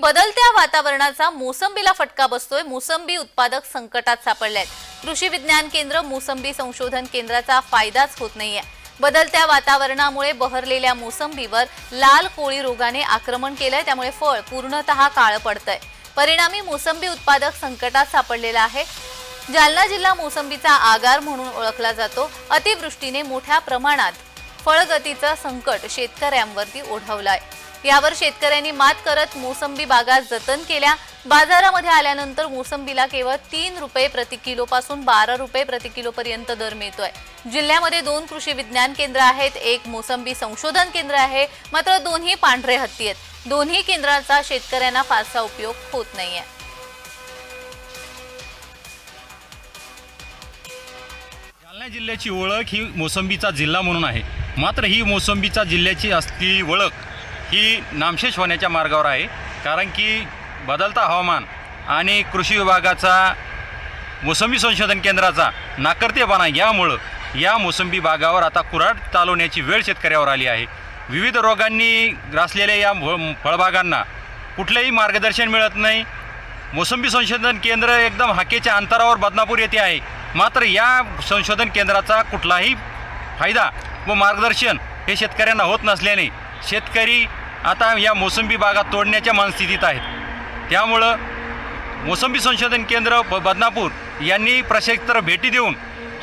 बदलत्या वातावरणाचा मोसंबीला फटका बसतोय. मोसंबी उत्पादक संकटात सापडले आहेत कृषी विज्ञान केंद्र मोसंबी संशोधन केंद्राचा फायदाच होत नाहीये. बदलत्या वातावरणामुळे बहरलेल्या मोसंबीवर लाल कोळी रोगाने आक्रमण केलंय. त्यामुळे फळ पूर्णतः काळं पडतंय. परिणामी मोसंबी उत्पादक संकटात सापडलेला आहे. जालना जिल्हा मोसंबीचा आगार म्हणून ओळखला जातो. अतिवृष्टीने मोठ्या प्रमाणात फळगतीचं संकट शेतकऱ्यांवरती ओढवलंय. यावर शेतकऱ्यांनी मात करत मोसंबी बागा जतन केल्या. बाजारामध्ये आल्यानंतर मोसंबीला केवळ तीन रुपये प्रति किलो पासून बारा रुपये प्रति किलो पर्यंत दर मिळतोय. जिल्ह्यामध्ये दोन कृषी विज्ञान केंद्र आहेत एक मोसंबी संशोधन केंद्र आहे मात्र दोन्ही पांढरे हत्ती आहेत. दोन्ही केंद्राचा शेतकऱ्यांना फारसा उपयोग होत नाहीये. जालना जिल्ह्याची ओळख ही मोसंबीचा जिल्हा म्हणून आहे. मात्र ही मोसंबीचा जिल्ह्याची असली ओळख ही नामशेष होण्याच्या मार्गावर आहे. कारण की बदलता हवामान आणि कृषी विभागाचा मोसंबी संशोधन केंद्राचा नाकर्तेपणा यामुळं या मोसंबी बागावर आता कुऱ्हाड चालवण्याची वेळ शेतकऱ्यावर आली आहे. विविध रोगांनी ग्रासलेल्या या फळबागांना कुठलंही मार्गदर्शन मिळत नाही. मोसंबी संशोधन केंद्र एकदम हाकेच्या अंतरावर बदनापूर येथे आहे. मात्र या संशोधन केंद्राचा कुठलाही फायदा व मार्गदर्शन हे शेतकऱ्यांना होत नसल्याने शेतकरी आता या मोसंबी बागा तोडण्याच्या मनस्थितीत आहेत. त्यामुळं मोसंबी संशोधन केंद्र ब बदनापूर यांनी प्रशस्त्र भेटी देऊन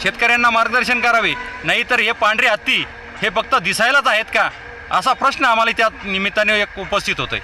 शेतकऱ्यांना मार्गदर्शन करावे नाहीतर हे पांढरे हत्ती हे फक्त दिसायलाच आहेत का? असा प्रश्न आम्हाला त्या निमित्ताने एक उपस्थित होतोय.